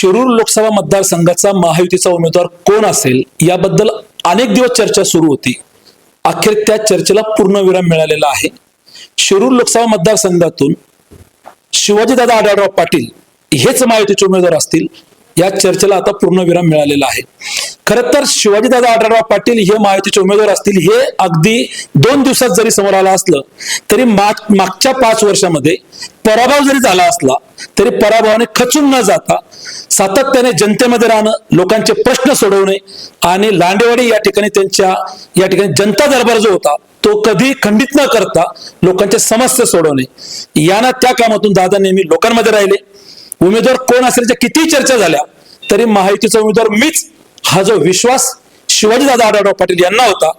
शिरूर लोकसभा मतदारसंघाचा महायुतीचा उमेदवार कोण असेल याबद्दल अनेक दिवस चर्चा सुरू होती. अखेर त्या चर्चेला पूर्णविराम मिळालेला आहे. शिरूर लोकसभा मतदारसंघातून शिवाजीदादा आढळराव पाटील हेच महायुतीचे उमेदवार असतील या चर्चेला आता पूर्णविराम मिळालेला आहे. खरं तर शिवाजीदादा आढळराव पाटील हे महायुतीचे उमेदवार असतील हे अगदी दोन दिवसात जरी समोर आलं असलं तरी माग- मागच्या पाच वर्षामध्ये पराभव जरी झाला असला तरी पराभवाने खचून न जाता सातत्याने जनतेमध्ये राहणं लोकांचे प्रश्न सोडवणे आणि लांडेवाडी या ठिकाणी त्यांच्या या ठिकाणी जनता दरबार जो होता तो कधी खंडित न करता लोकांच्या समस्या सोडवणे. यांना त्या कामातून दादा नेहमी लोकांमध्ये राहिले. उमेदवार कोण असेल किती कितीही चर्चा झाल्या तरी महायुतीचा उमेदवार मीच हा जो विश्वास शिवाजीदादा आढळराव पाटील यांना होता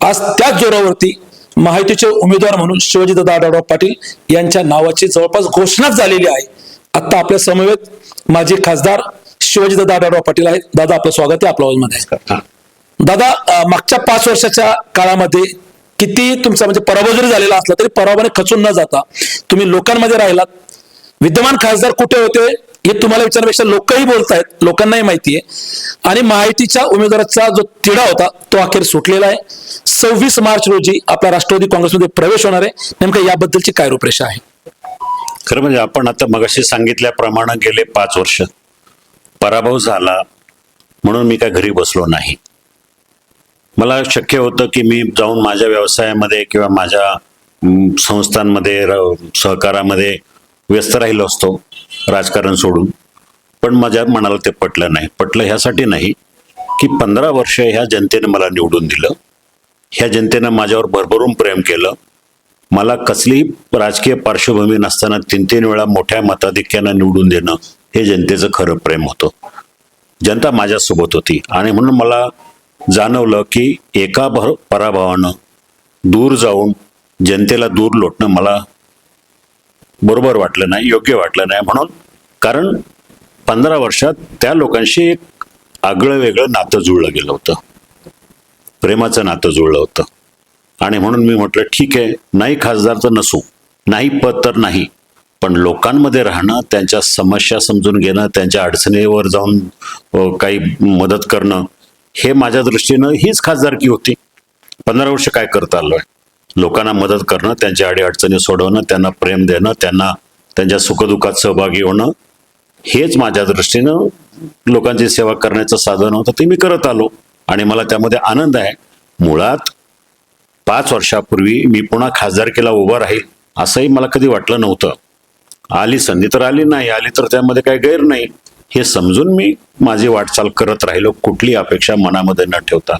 आज त्याच जोरावरती महायुतीचे उमेदवार म्हणून शिवाजीदादा आढळराव पाटील यांच्या नावाची जवळपास घोषणाच झालेली आहे. आता आपल्या समवेत माजी खासदार शिवाजीदादा आढळराव पाटील आहेत. दादा आपलं स्वागत आहे आपल्या मध्ये दादा मागच्या पाच वर्षाच्या काळामध्ये किती तुमचा म्हणजे पराभव जरी झालेला असला तरी पराभवाने खचून न जाता तुम्ही लोकांमध्ये राहिलात. विद्यमान खासदार कुठे होते? हे तुम्हाला विचारण्यापेक्षा लोकही बोलतायत लोकांनाही माहिती आहे आणि महायुतीच्या उमेदवाराचा जो तिढा होता तो अखेर सुटलेला आहे. सव्वीस मार्च रोजी आपला राष्ट्रवादी काँग्रेसमध्ये प्रवेश होणार आहे. नेमकं याबद्दलची काय रूपरेषा आहे? खरं म्हणजे आपण आता मगाशी सांगितल्याप्रमाणे गेले पाच वर्ष. पराभव झाला म्हणून मी काय घरी बसलो नाही. मला शक्य होतं की मी जाऊन माझ्या व्यवसायामध्ये किंवा माझ्या संस्थांमध्ये सहकारामध्ये व्यस्त राहिलो असतो. राजकारण सोडून. पण माझ्या मनाला ते पटलं नाही. पटलं ह्यासाठी नाही की पंधरा वर्ष ह्या जनतेने मला निवडून दिलं. ह्या जनतेनं माझ्यावर भरभरून प्रेम केलं. मला कसलीही राजकीय पार्श्वभूमी नसताना तीन तीन वेळा मोठ्या मताधिक्यानं निवडून देणं हे जनतेचं खरं प्रेम होतं. जनता माझ्यासोबत होती. आणि म्हणून मला जाणवलं की एका भर पराभवानं दूर जाऊन जनतेला दूर लोटणं मला बरोबर वाटलं नाही योग्य वाटलं नाही म्हणून. कारण पंधरा वर्षात त्या लोकांशी एक आगळं वेगळं नातं जुळलं गेलं होतं. प्रेमाचं नातं जुळलं होतं. आणि म्हणून मी म्हटलं ठीक आहे नाही खासदार तर नसू नाही पद तर नाही पण लोकांमध्ये राहणं त्यांच्या समस्या समजून घेणं त्यांच्या अडचणीवर जाऊन काही मदत करणं हे माझ्या दृष्टीनं हीच खासदारकी होती. पंधरा वर्ष काय करता आलोय? लोकांना मदत करणं त्यांच्या अडीअडचणी सोडवणं त्यांना प्रेम देणं त्यांना त्यांच्या सुखदुःखात सहभागी होणं हेच माझ्या दृष्टीनं लोकांची सेवा करण्याचं साधन होतं. ते मी करत आलो आणि मला त्यामध्ये आनंद आहे. मुळात पाच वर्षापूर्वी मी पुन्हा खासदारकीला उभा राहील असंही मला कधी वाटलं नव्हतं. आली संधी तर आली नाही आली तर त्यामध्ये काही गैर नाही. हे समजून मी माझी वाटचाल करत राहिलो कुठली अपेक्षा मनामध्ये न ठेवता.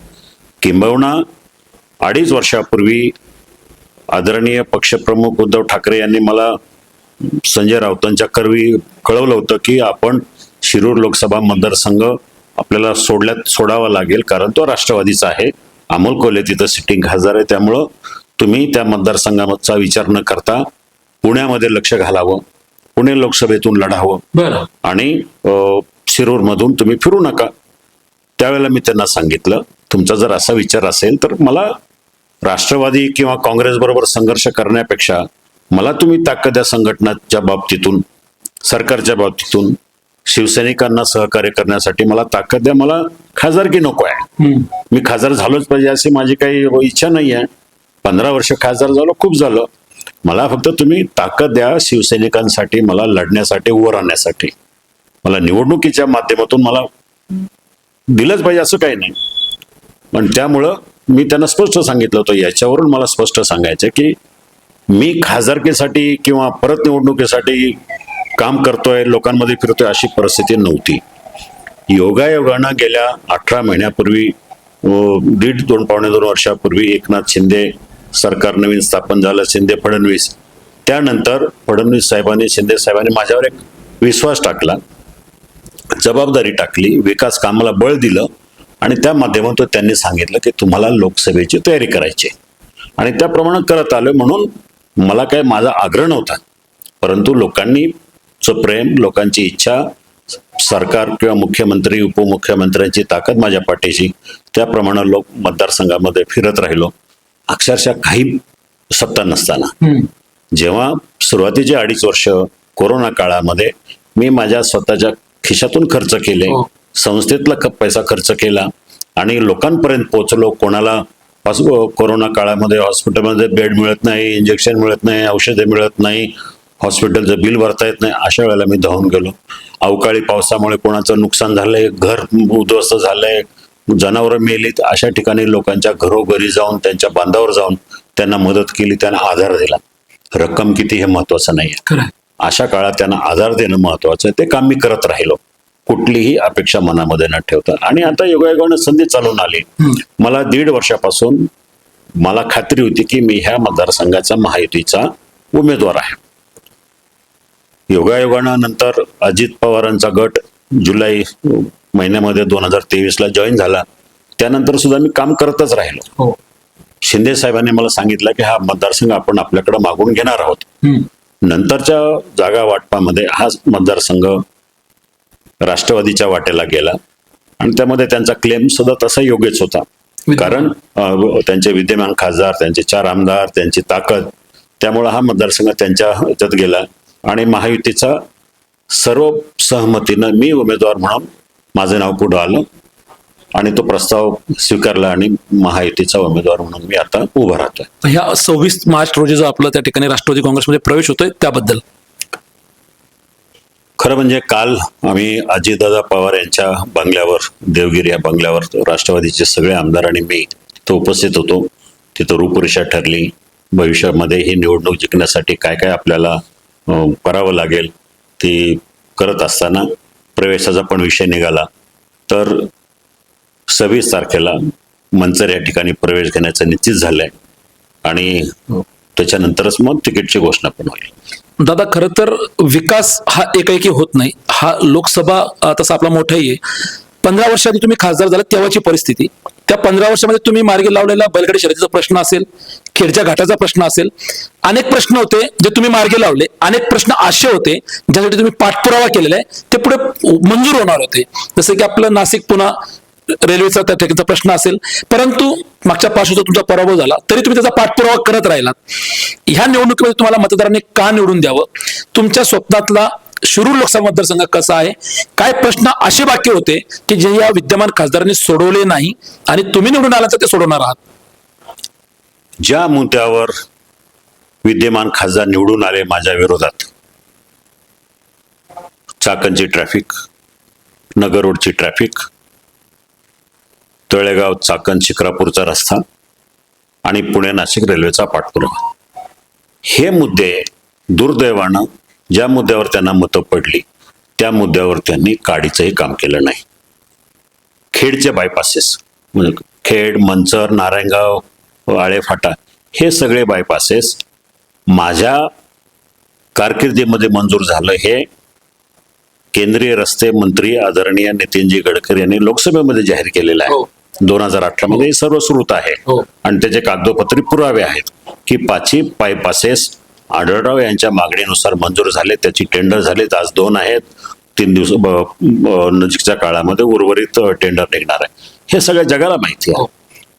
किंबहुना अडीच वर्षापूर्वी आदरणीय पक्षप्रमुख उद्धव ठाकरे यांनी मला संजय राऊतांच्या करवी कळवलं होतं की आपण शिरूर लोकसभा मतदारसंघ आपल्याला सोडल्यात सोडावा लागेल कारण तो राष्ट्रवादीचा आहे. अमोल कोल्हे तिथं सिटिंग खासदार आहे त्यामुळं तुम्ही त्या मतदारसंघाचा विचार न करता पुण्यामध्ये लक्ष घालावं पुणे लोकसभेतून लढावं. आणि शिरूर मधून तुम्ही फिरू नका. त्यावेळेला मी त्यांना सांगितलं तुमचा जर असा विचार असेल तर मला राष्ट्रवादी किंवा काँग्रेस बरोबर संघर्ष करण्यापेक्षा मला तुम्ही ताकद द्या संघटनाच्या बाबतीतून सरकारच्या बाबतीतून शिवसैनिकांना सहकार्य करण्यासाठी मला ताकद द्या. मला खासदारकी नको आहे. मी खासदार झालोच पाहिजे अशी माझी काही इच्छा नाही आहे. पंधरा वर्ष खासदार झालो खूप झालं. मला फक्त तुम्ही ताकद द्या शिवसैनिकांसाठी मला लढण्यासाठी उभं राहण्यासाठी. मला निवडणुकीच्या माध्यमातून मला दिलंच पाहिजे असं काही नाही. पण त्यामुळं मी त्यांना स्पष्ट सांगितलं होतं. याच्यावरून मला स्पष्ट सांगायचं की मी खासदारकीसाठी किंवा परत निवडणुकीसाठी काम करतोय लोकांमध्ये फिरतोय अशी परिस्थिती नव्हती. योगायोगानं गेल्या अठरा महिन्यापूर्वी दीड दोन पावणे दोन वर्षापूर्वी एकनाथ शिंदे सरकार नवीन स्थापन झालं शिंदे फडणवीस. त्यानंतर फडणवीस साहेबांनी शिंदे साहेबांनी माझ्यावर एक विश्वास टाकला जबाबदारी टाकली विकास कामाला बळ दिलं. आणि त्या माध्यमातून त्यांनी सांगितलं की तुम्हाला लोकसभेची तयारी करायची. आणि त्याप्रमाणे करत आलोय म्हणून मला काय माझा आग्रह नव्हता. परंतु लोकांनी प्रेम लोकांची इच्छा सरकार किंवा मुख्यमंत्री उपमुख्यमंत्र्यांची ताकद माझ्या पाठीशी त्याप्रमाणे लोक मतदारसंघामध्ये फिरत राहिलो. अक्षरशः काही सत्ता नसताना. जेव्हा सुरुवातीचे अडीच वर्ष कोरोना काळामध्ये मी माझ्या स्वतःच्या खिशातून खर्च केले. हो. संस्थेतला पैसा खर्च केला आणि लोकांपर्यंत पोहोचलो. कोणाला कोरोना काळामध्ये हॉस्पिटलमध्ये बेड मिळत नाही इंजेक्शन मिळत नाही औषधे मिळत नाही हॉस्पिटलचं बिल भरता येत नाही अशा वेळेला मी धावून गेलो. अवकाळी पावसामुळे कोणाचं नुकसान झालंय घर उद्ध्वस्त झालंय जनावरं मेलीत अशा ठिकाणी लोकांच्या घरोघरी जाऊन त्यांच्या बांधावर जाऊन त्यांना मदत केली त्यांना आधार दिला. रक्कम किती हे महत्वाचं नाही. अशा काळात त्यांना आधार देणं महत्वाचं आहे. ते काम मी करत राहिलो. कुठलीही अपेक्षा मनामध्ये न ठेवता. आणि आता योगायोगानं संधी चालून आली. मला दीड वर्षापासून मला खात्री होती की मी ह्या मतदारसंघाचा महायुतीचा उमेदवार आहे. योगायोगानं नंतर अजित पवारांचा गट जुलै महिन्यामध्ये दोन हजार तेवीसला जॉईन झाला. त्यानंतर सुद्धा मी काम करतच राहिलो. हो. शिंदे साहेबांनी मला सांगितलं की हा मतदारसंघ आपण आपल्याकडे मागून घेणार आहोत. नंतरच्या जागा वाटपामध्ये हा मतदारसंघ राष्ट्रवादीच्या वाटेला गेला. आणि त्यामध्ये त्यांचा क्लेम सुद्धा तसा योग्यच होता. कारण त्यांचे विद्यमान खासदार त्यांचे चार आमदार त्यांची ताकद त्यामुळे हा मतदारसंघ त्यांच्या ह्याच्यात गेला. आणि महायुतीचा सर्व सहमतीनं मी उमेदवार म्हणून माझं नाव पुढं आलं. आणि तो प्रस्ताव स्वीकारला आणि महायुतीचा उमेदवार म्हणून मी आता उभा राहतोय. ह्या सव्वीस मार्च रोजी जो आपला त्या ठिकाणी राष्ट्रवादी काँग्रेसमध्ये प्रवेश होतोय त्याबद्दल. खरं म्हणजे काल आम्ही अजितदादा पवार यांच्या बंगल्यावर देवगिरी या बंगल्यावर राष्ट्रवादीचे सगळे आमदार आणि मी तो उपस्थित होतो. तिथं रूपरेषा ठरली. भविष्यामध्ये ही निवडणूक जिंकण्यासाठी काय काय आपल्याला करावं लागेल ती करत असताना प्रवेशाचा पण विषय निघाला. तर सव्वीस तारखेला मंचर या ठिकाणी प्रवेश घेण्याचं निश्चित झालंय आणि त्याच्यानंतरच मग तिकीटची घोषणा पण होईल. दादा खरं तर विकास हा एकाएकी होत नाही. हा लोकसभा तसा आपला मोठाही आहे. पंधरा वर्षाआधी तुम्ही खासदार झाला तेव्हाची परिस्थिती. त्या पंधरा वर्षामध्ये तुम्ही मार्गी लावलेला बैलगाडी शर्यतीचा प्रश्न असेल खेडच्या घाटाचा प्रश्न असेल अनेक प्रश्न होते जे तुम्ही मार्गी लावले. अनेक प्रश्न असे होते ज्यासाठी तुम्ही पाठपुरावा केलेला आहे. ते पुढे मंजूर होणार होते. जसं की आपलं नाशिक पुन्हा रेल्वेचा त्या ठिकाणचा प्रश्न असेल. परंतु मागच्या पाच वर्षात तुमचा पराभव झाला. तरी तुम्ही त्याचा पाठपुरावा करत राहिलात. ह्या निवडणुकीमध्ये तुम्हाला मतदारांनी का निवडून द्यावं? तुमच्या स्वप्नातला शिरूर लोकसभा मतदारसंघ कसा आहे? काय प्रश्न असे बाकी होते की जे या विद्यमान खासदारांनी सोडवले नाही आणि तुम्ही निवडून आला तर ते सोडवणार आहात? ज्या मुद्द्यावर विद्यमान खासदार निवडून आले माझ्या विरोधात चाकणची ट्रॅफिक नगर रोडची ट्रॅफिक तळेगाव चाकण शिक्रापूरचा रस्ता आणि पुणे नाशिक रेल्वेचा पाठपुरावा. हे मुद्दे दुर्दैवानं ज्या मुद्द्यावर त्यांना मतं पडली त्या मुद्द्यावर त्यांनी काडीचंही काम केलं नाही. खेडचे बायपासेस म्हणजे खेड मंचर नारायणगाव आळेफाटा हे सगळे बायपासेस माझ्या कारकिर्दीमध्ये मंजूर झालं हे केंद्रीय रस्ते मंत्री आदरणीय नितीनजी गडकरी यांनी लोकसभेमध्ये जाहीर केलेलं आहे. हो. दोन हजार अठरा मध्ये सर्व सुरूत आहे. हो. आणि त्याचे कागदोपत्री पुरावे आहेत की पाचही बायपासेस आढळराव यांच्या मागणीनुसार मंजूर झाले त्याची टेंडर झालेत आज दोन आहेत. तीन दिवस नजीकच्या काळामध्ये उर्वरित टेंडर निघणार आहे. हे सगळ्या जगाला माहिती आहे. हो.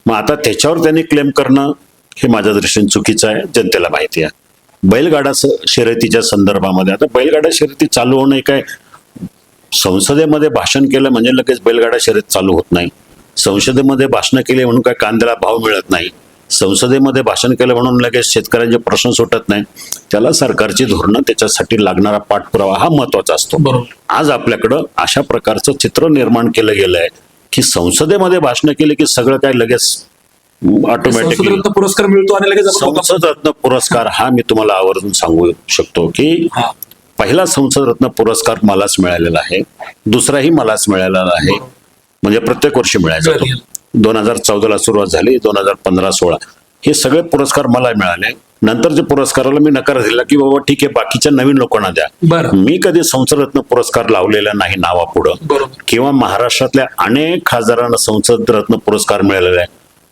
मग आता त्याच्यावर त्यांनी क्लेम करणं हे माझ्या दृष्टीने चुकीचं आहे जनतेला माहिती आहे. बैलगाडा शर्यतीच्या संदर्भामध्ये आता बैलगाडा शर्यती चालू होणं हे काय संसदेमध्ये भाषण केलं म्हणजे लगेच बैलगाडा शर्यत चालू होत नाही. संसदेमध्ये भाषण केले म्हणून काय कांद्याला भाव मिळत नाही. संसदेमध्ये भाषण केलं म्हणून लगेच शेतकऱ्यांचे प्रश्न सुटत नाही. त्याला सरकारची धोरणं त्याच्यासाठी लागणारा पाठपुरावा हा महत्त्वाचा असतो. आज आपल्याकडं अशा प्रकारचं चित्र निर्माण केलं गेलं आहे की संसदेमध्ये भाषण केले की सगळं काय लगेच ऑटोमॅटिकली पुरस्कार मिळतो आणि लगेच संसद रत्न पुरस्कार हा मी तुम्हाला आवर्जून सांगू शकतो की. पहिला संसद रत्न पुरस्कार मलाच मिळालेला आहे. दुसराही मलाच मिळालेला आहे. म्हणजे प्रत्येक वर्षी मिळायचा दोन हजार चौदाला सुरुवात झाली दोन हजार पंधरा सोळा. हे सगळे पुरस्कार मला मिळाले. नंतरच्या पुरस्काराला मी नकार दिला की बाबा ठीक आहे बाकीच्या नवीन लोकांना द्या. मी कधी संसद रत्न पुरस्कार लावलेला नाही नावापुढं. किंवा महाराष्ट्रातल्या अनेक खासदारांना संसद रत्न पुरस्कार मिळालेला आहे.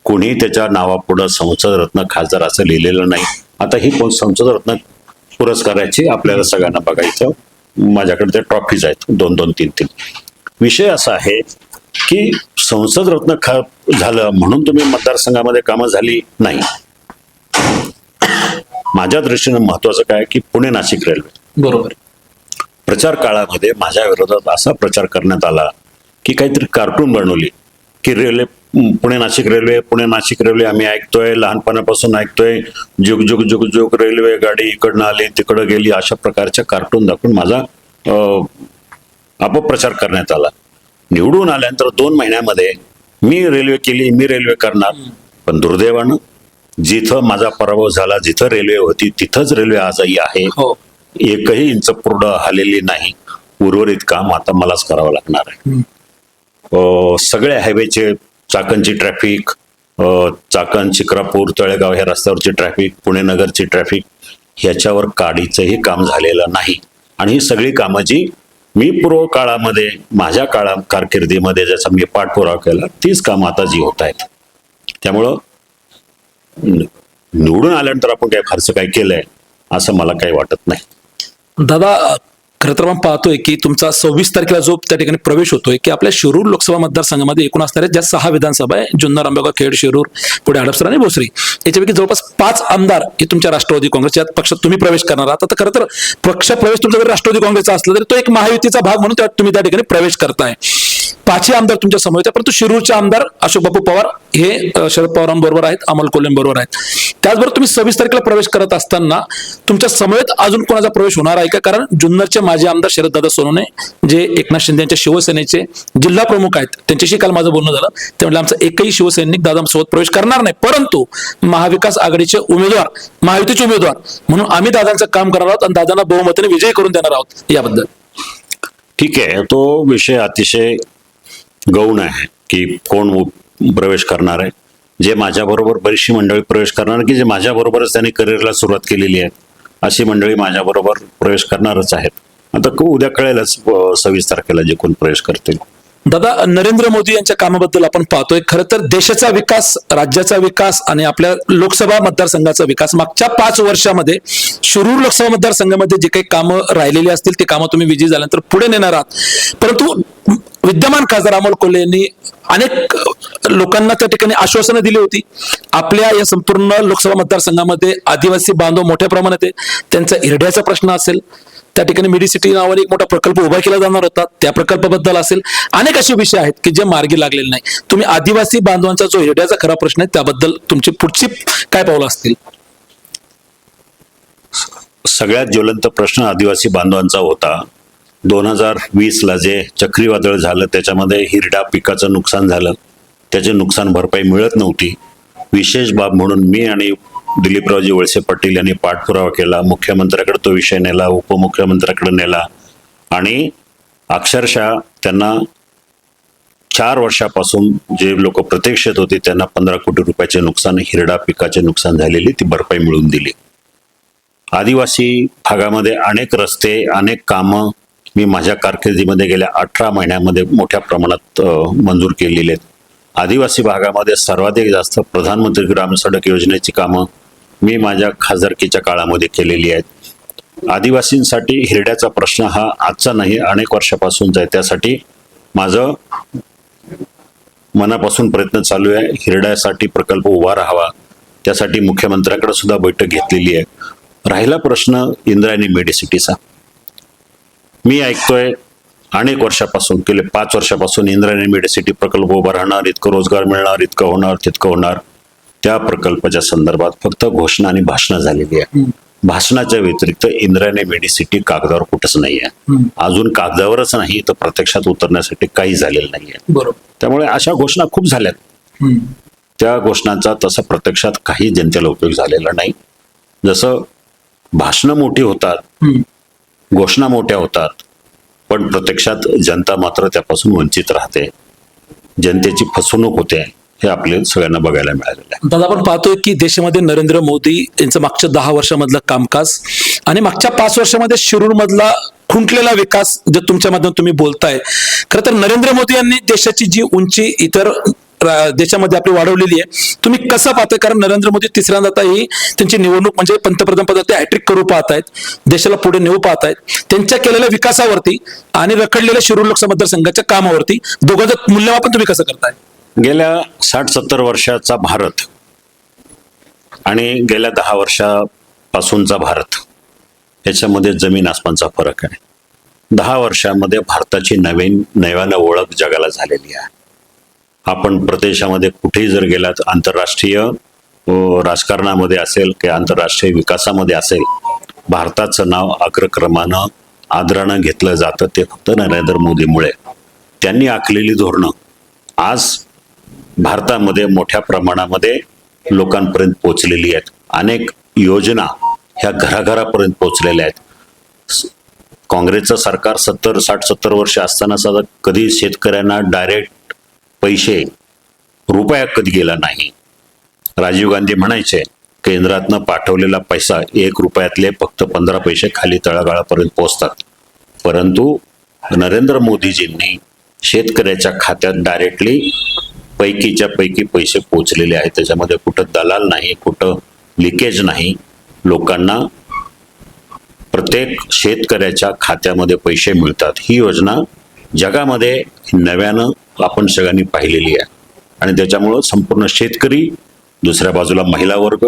कोणी त्याच्या नावापुढं संसद रत्न खासदार असं लिहिलेलं नाही. आता ही कोण संसद रत्न पुरस्काराची आपल्याला सगळ्यांना बघायचं. माझ्याकडे त्या ट्रॉफीज आहेत. दोन दोन तीन तीन. विषय असा आहे की संसद रत्न खा झालं म्हणून तुम्ही मतदारसंघामध्ये कामं झाली नाही. माझ्या दृष्टीनं महत्वाचं काय की पुणे नाशिक रेल्वे. बरोबर. प्रचार काळामध्ये माझ्या विरोधात असा प्रचार करण्यात आला की काहीतरी कार्टून बनवली की railway Pune Nashik railway Pune Nashik railway आम्ही ऐकतोय लहानपणापासून ऐकतोय जुग जुग जुग जुग रेल्वे गाडी इकडनं आली तिकडं गेली अशा प्रकारच्या कार्टून दाखवून माझा अपप्रचार करण्यात आला. निवडून आल्यानंतर दोन महिन्यामध्ये मी रेल्वे केली मी रेल्वे करणार. पण दुर्दैवानं जिथं माझा पराभव झाला जिथं रेल्वे होती तिथंच रेल्वे आजही आहे. हो. एकही इंच पुढं हलेली नाही. उर्वरित काम आता मलाच करावं लागणार आहे. सगळे हायवेचे चाकणची ट्रॅफिक चाकण चिक्रापूर तळेगाव ह्या रस्त्यावरची ट्रॅफिक पुणे नगरची ट्रॅफिक ह्याच्यावर काडीचंही काम झालेलं नाही. आणि ही सगळी कामं जी मी पूर्व काळामध्ये माझ्या काळा कारकिर्दीमध्ये ज्याचा मी पाठपुरावा केला तीच कामं आता जी होत आहेत. त्यामुळं निवडून आल्यानंतर आपण काही फारसं काही केलंय असं मला काही वाटत नाही. दादा खरं तर आपण पाहतोय की तुमचा सव्वीस तारखेला जो त्या ठिकाणी प्रवेश होतोय की आपल्या शिरूर लोकसभा मतदारसंघामध्ये एकूण असणाऱ्या ज्या सहा विधानसभा आहे जुन्नर आंबेगाव खेड शिरूर पुढे हडपसर आणि भोसरी याच्यापैकी जवळपास पाच आमदार हे तुमच्या राष्ट्रवादी काँग्रेसच्या पक्षात तुम्ही प्रवेश करणार आहात. आता खरं तर पक्ष प्रवेश तुमचा जर राष्ट्रवादी काँग्रेसचा असला तरी तो एक महायुतीचा भाग म्हणून तुम्ही त्या ठिकाणी प्रवेश करताय. पाचही आमदार तुमच्यासमोर आहेत परंतु शिरूरचे आमदार अशोक बापू पवार हे शरद पवारांबरोबर आहेत अमोल कोल्हेंबरोबर आहेत. त्याचबरोबर तुम्ही सव्वीस तारखेला प्रवेश करत असताना तुमच्या समवेत अजून कोणाचा प्रवेश होणार आहे का? कारण जुन्नरचे माजी आमदार शरददादा सोनवणे जे एकनाथ शिंदे यांच्या शिवसेनेचे जिल्हा प्रमुख आहेत त्यांच्याशी काल माझं बोलणं झालं. त्यामुळे आमचा एकही शिवसैनिक दादांसोबत प्रवेश करणार नाही परंतु महाविकास आघाडीचे उमेदवार महायुतीचे उमेदवार म्हणून आम्ही दादांचं काम करणार आहोत आणि दादांना बहुमताने विजयी करून देणार आहोत याबद्दल. ठीक आहे तो विषय अतिशय गौण आहे की कोण प्रवेश करणार आहे. जे माझ्याबरोबर बरीचशी मंडळी प्रवेश करणार की जे माझ्याबरोबरच त्यांनी करिअरला सुरुवात केलेली आहे अशी मंडळी माझ्याबरोबर प्रवेश करणारच आहेत. आता क- उद्या कळेलच सव्वीस तारखेला जे कोण प्रवेश करतील. दादा नरेंद्र मोदी यांच्या कामाबद्दल आपण पाहतोय. खरं तर देशाचा विकास राज्याचा विकास आणि आपल्या लोकसभा मतदारसंघाचा विकास मागच्या पाच वर्षामध्ये शिरूर लोकसभा मतदारसंघामध्ये जे काही कामं राहिलेली असतील ते कामं तुम्ही विजयी झाल्यानंतर पुढे नेणार आहात. परंतु विद्यमान खासदार अमोल कोल्हे यांनी अनेक लोकांना त्या ठिकाणी आश्वासनं दिली होती. आपल्या या संपूर्ण लोकसभा मतदारसंघामध्ये आदिवासी बांधव मोठ्या प्रमाणात आहे. त्यांचा इरड्याचा प्रश्न असेल. त्या ठिकाणी मेडिसिटी नावाने एक मोठा प्रकल्प उभा केला जाणार होता. त्या प्रकल्पाबद्दल असेल. अनेक असे विषय आहेत की जे मार्गी लागलेले नाही. तुम्ही आदिवासी बांधवांचा जो हिरड्याचा खरा प्रश्न आहे त्याबद्दल तुमची पुढची काय पावलं असतील? सगळ्यात ज्वलंत प्रश्न आदिवासी बांधवांचा होता. दोन हजार वीसला जे चक्रीवादळ झालं त्याच्यामध्ये हिरडा पिकाचं नुकसान झालं. त्याचे नुकसान भरपाई मिळत नव्हती. विशेष बाब म्हणून मी आणि दिलीपरावजी वळसे पाटील यांनी पाठपुरावा केला. मुख्यमंत्र्याकडे तो विषय नेला उपमुख्यमंत्र्याकडे नेला. आणि अक्षरशः त्यांना चार वर्षापासून जे लोक प्रतीक्षेत होते त्यांना पंधरा कोटी रुपयाचे नुकसान हिरडा पिकाचे नुकसान झालेली ती भरपाई मिळवून दिली. आदिवासी भागामध्ये अनेक रस्ते अनेक कामं मी माझ्या कारकिर्दीमध्ये गेल्या अठरा महिन्यामध्ये मोठ्या प्रमाणात मंजूर केलेले आहेत. आदिवासी भागामध्ये सर्वाधिक जास्त प्रधानमंत्री ग्राम सडक योजनेची कामं मी माझ्या खासदारकीच्या काळामध्ये केलेली आहेत. आदिवासींसाठी हिरड्याचा प्रश्न हा आजचा नाही अनेक वर्षापासूनचा आहे. त्यासाठी माझं मनापासून प्रयत्न चालू आहे. हिरड्यासाठी प्रकल्प उभा राहावा. त्यासाठी मुख्यमंत्र्याकडे सुद्धा बैठक घेतलेली आहे. राहिला प्रश्न इंद्रायणी मेडिसिटीचा. मी ऐकतोय अनेक वर्षापासून गेले पाच वर्षापासून इंद्रायणी मेडिसिटी प्रकल्प उभा राहणार इतकं रोजगार मिळणार इतकं होणार तितकं होणार. त्या प्रकल्पाच्या संदर्भात फक्त घोषणा आणि भाषणं झालेली आहे. भाषणाच्या व्यतिरिक्त इंद्रायणी मेडिसिटी कागदावर कुठंच नाही आहे. अजून कागदावरच नाही तर प्रत्यक्षात उतरण्यासाठी काही झालेलं नाही आहे. बरोबर. त्यामुळे अशा घोषणा खूप झाल्यात. त्या घोषणांचा तसा प्रत्यक्षात काही जनतेला उपयोग झालेला नाही. जसं भाषणं मोठी होतात. घोषणा मोठ्या होतात. पण प्रत्यक्षात जनता मात्र त्यापासून वंचित राहते. जनतेची फसवणूक होते हे आपल्या सगळ्यांना बघायला मिळालेलं आहे. दादा आपण पाहतोय की देशामध्ये नरेंद्र मोदी यांचं मागच्या दहा वर्षामधलं कामकाज आणि मागच्या पाच वर्षामध्ये शिरूर मधला खुंटलेला विकास जे तुमच्या माध्यमातून तुम्ही बोलताय खरं तर नरेंद्र मोदी यांनी देशाची जी उंची इतर देशामध्ये आपली वाढवलेली आहे. तुम्ही कसं पाहताय? कारण नरेंद्र मोदी तिसऱ्यांदा आता ही त्यांची निवडणूक म्हणजे पंतप्रधान पदा ते हॅट्रिक करू पाहतायत. देशाला पुढे नेऊ पाहतायत. त्यांच्या केलेल्या विकासावरती आणि रखडलेल्या शिरूर लोकसभा मतदारसंघाच्या कामावरती दोघांचं मूल्यमापन तुम्ही कसं करताय? गेल्या साठ सत्तर वर्षाचा भारत आणि गेल्या दहा वर्षापासूनचा भारत याच्यामध्ये जमीन आसमानचा फरक आहे. दहा वर्षामध्ये भारताची नवीन नव्यानं ओळख जगाला झालेली आहे. आपण प्रदेशामध्ये कुठेही जर गेलात आंतरराष्ट्रीय राजकारणामध्ये असेल किंवा आंतरराष्ट्रीय विकासामध्ये असेल भारताचं नाव अग्रक्रमानं आदरानं घेतलं जातं ते फक्त नरेंद्र मोदीमुळे. त्यांनी आखलेली धोरणं आज भारतामध्ये मोठ्या प्रमाणामध्ये लोकांपर्यंत पोचलेली आहेत. अनेक योजना ह्या घराघरापर्यंत पोचलेल्या आहेत. स- काँग्रेसचं सरकार सत्तर साठ सत्तर वर्ष असताना सुद्धा कधी शेतकऱ्यांना डायरेक्ट पैसे रुपया कधी गेला नाही. राजीव गांधी म्हणायचे केंद्रातनं पाठवलेला पैसा एक रुपयातले फक्त पंधरा पैसे खाली तळागाळापर्यंत पोहोचतात. परंतु नरेंद्र मोदीजींनी शेतकऱ्याच्या खात्यात डायरेक्टली पैकीच्या पैकी पैसे पोचलेले आहेत. त्याच्यामध्ये कुठं दलाल नाही कुठं लिकेज नाही. लोकांना प्रत्येक शेतकऱ्याच्या खात्यामध्ये पैसे मिळतात. ही योजना जगामध्ये नव्यानं आपण सगळ्यांनी पाहिलेली आहे. आणि त्याच्यामुळं संपूर्ण शेतकरी दुसऱ्या बाजूला महिला वर्ग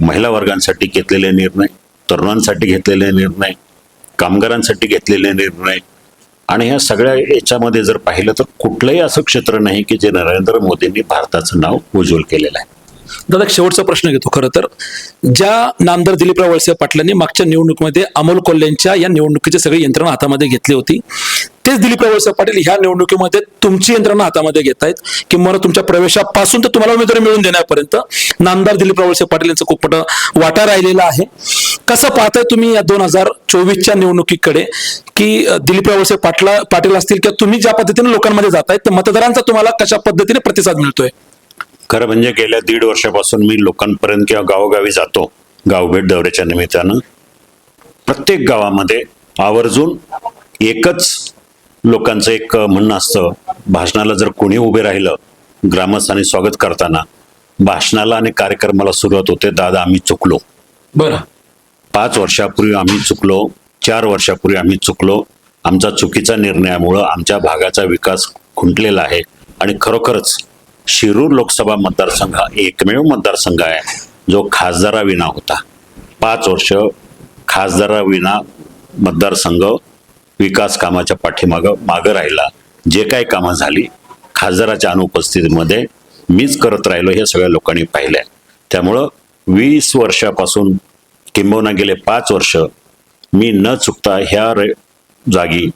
महिला वर्गांसाठी घेतलेले निर्णय तरुणांसाठी घेतलेले निर्णय कामगारांसाठी घेतलेले निर्णय आणि ह्या सगळ्या याच्यामध्ये जर पाहिलं तर कुठलंही असं क्षेत्र नाही की जे नरेंद्र मोदींनी भारताचं नाव उज्ज्वल केलेलं आहे. दादा शेवटचा प्रश्न घेतो खरं तर. ज्या नामदार दिलीपराव वळसे पाटलांनी मागच्या निवडणुकीमध्ये अमोल कोल्ह्यांच्या या निवडणुकीची सगळी यंत्रणा हातामध्ये घेतली होती तेच दिलीप वळसे पाटील ह्या निवडणुकीमध्ये तुमची यंत्रणा हातामध्ये घेत आहेत किंवा तुमच्या प्रवेशापासून तर तुम्हाला उमेदवारी मिळून देण्यापर्यंत नामदार दिलीप वळसे पाटील यांचं खूप मोठं वाटा राहिलेला आहे. कसं पाहताय तुम्ही या दोन हजार चोवीसच्या निवडणुकीकडे की दिलीप दिलीपराव वळसे पाटला पाटील असतील किंवा तुम्ही ज्या पद्धतीने लोकांमध्ये जात तर मतदारांचा तुम्हाला कशा पद्धतीने प्रतिसाद मिळतोय? खरं म्हणजे गेल्या दीड वर्षापासून मी लोकांपर्यंत किंवा गावोगावी जातो गावभेट दौऱ्याच्या निमित्तानं. प्रत्येक गावामध्ये आवर्जून एकच लोकांचं एक म्हणणं असतं भाषणाला जर कोणी उभे राहिलं ग्रामस्थांनी स्वागत करताना भाषणाला आणि कार्यक्रमाला सुरुवात होते दादा आम्ही चुकलो. बरं. पाच वर्षापूर्वी आम्ही चुकलो चार वर्षापूर्वी आम्ही चुकलो आमचा चुकीचा निर्णयामुळं आमच्या भागाचा विकास खुंटलेला आहे आणि खरोखरच शिरूर लोकसभा मतदारसंघ हा एकमेव मतदारसंघ आहे जो खासदाराविना होता. पाच वर्ष खासदाराविना मतदारसंघ विकास कामाच्या पाठीमागं मागं राहिला. जे काय कामं झाली खासदाराच्या अनुपस्थितीमध्ये मीच करत राहिलो हे सगळ्या लोकांनी पाहिलंय. त्यामुळं वीस वर्षापासून किंबहुना गेले पाच वर्ष मी न चुकता ह्या रे जागी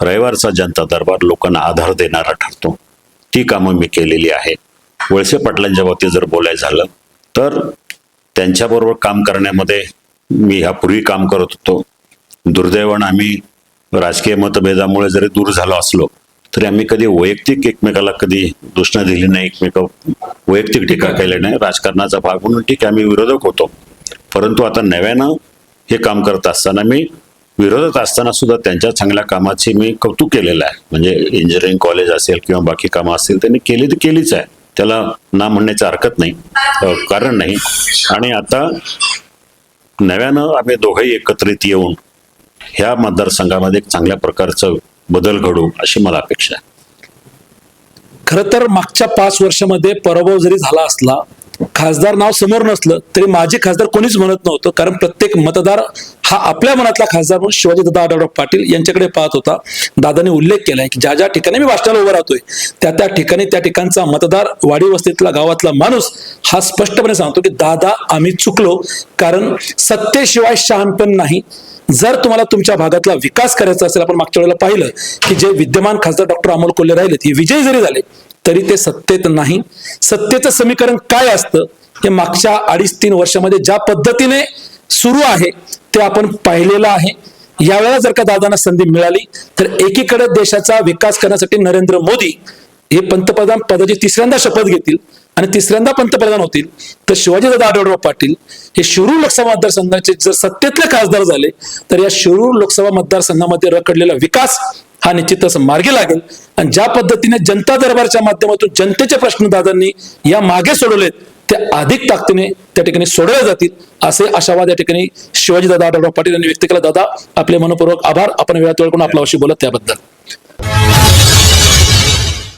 रविवारचा जनता दरबार लोकांना आधार देणारा ठरतो. ती कामं मी केलेली आहे. वळसे पाटलांच्या बाबतीत जर बोलायचं झालं तर त्यांच्याबरोबर काम करण्यामध्ये मी ह्यापूर्वी काम करत होतो. दुर्दैवानं आम्ही राजकीय मतभेदामुळे जरी दूर झालो असलो तरी आम्ही कधी वैयक्तिक एकमेकाला कधी दूषणं दिली नाही एकमेका वैयक्तिक टीका केली नाही. राजकारणाचा भाग म्हणून ठीक आहे आम्ही विरोधक होतो. परंतु आता नव्यानं हे काम करत असताना मी विरोधात असताना सुद्धा त्यांच्या चांगल्या कामाची मी कौतुक केलेलं आहे. म्हणजे इंजिनिअरिंग कॉलेज असेल किंवा बाकी कामं असतील त्यांनी केली तर केलीच आहे. त्याला ना म्हणण्याची हरकत नाही कारण नाही. आणि आता नव्यानं आम्ही दोघंही एकत्रित येऊन ह्या मतदारसंघामध्ये एक चांगल्या प्रकारचं बदल घडू अशी मला अपेक्षा आहे. खरं तर मागच्या पाच वर्षामध्ये पराभव जरी झाला असला खासदार नाव समोर नसलं तरी माझे खासदार कोणीच म्हणत नव्हतं. कारण प्रत्येक मतदार हा आपल्या मनातला खासदार म्हणून शिवाजी दादा आढळराव पाटील यांच्याकडे पाहत होता. दादाने उल्लेख केलाय की ज्या ज्या ठिकाणी मी वाचनाला उभा राहतोय त्या त्या ठिकाणी त्या ठिकाणचा मतदार वाडी वस्तीतला गावातला माणूस हा स्पष्टपणे सांगतो की दादा आम्ही चुकलो कारण सत्तेशिवाय शहाणपण नाही. जर तुम्हाला तुमच्या भागातला विकास करायचा असेल आपण मागच्या वेळेला पाहिलं की जे विद्यमान खासदार डॉक्टर अमोल कोल्हे राहिलेत हे विजयी जरी झाले तरी ते सत्तेत नाही. सत्तेचं समीकरण काय असतं? हे मागच्या अडीच तीन वर्षामध्ये ज्या पद्धतीने सुरू आहे ते आपण पाहिलेलं आहे. यावेळेला जर का दादांना संधी मिळाली तर एकीकडे देशाचा विकास करण्यासाठी नरेंद्र मोदी हे पंतप्रधान पदाची तिसऱ्यांदा शपथ घेतील आणि तिसऱ्यांदा पंतप्रधान होतील तर शिवाजीदादा आढळराव पाटील हे शिरूर लोकसभा मतदारसंघाचे जर सत्तेतले खासदार झाले तर या शिरूर लोकसभा मतदारसंघामध्ये रखडलेला विकास हा निश्चितच मार्गी लागेल. आणि ज्या पद्धतीने जनता दरबारच्या माध्यमातून जनतेचे प्रश्न दादांनी या मागे सोडवलेत ते अधिक ताकदीने त्या ठिकाणी सोडवले जातील असे आशावाद या ठिकाणी शिवाजीदादा आढळराव पाटील यांनी व्यक्त केला. दादा आपले मनपूर्वक आभार. आपण वेळात वेळ करून आपल्याशी बोलत त्याबद्दल.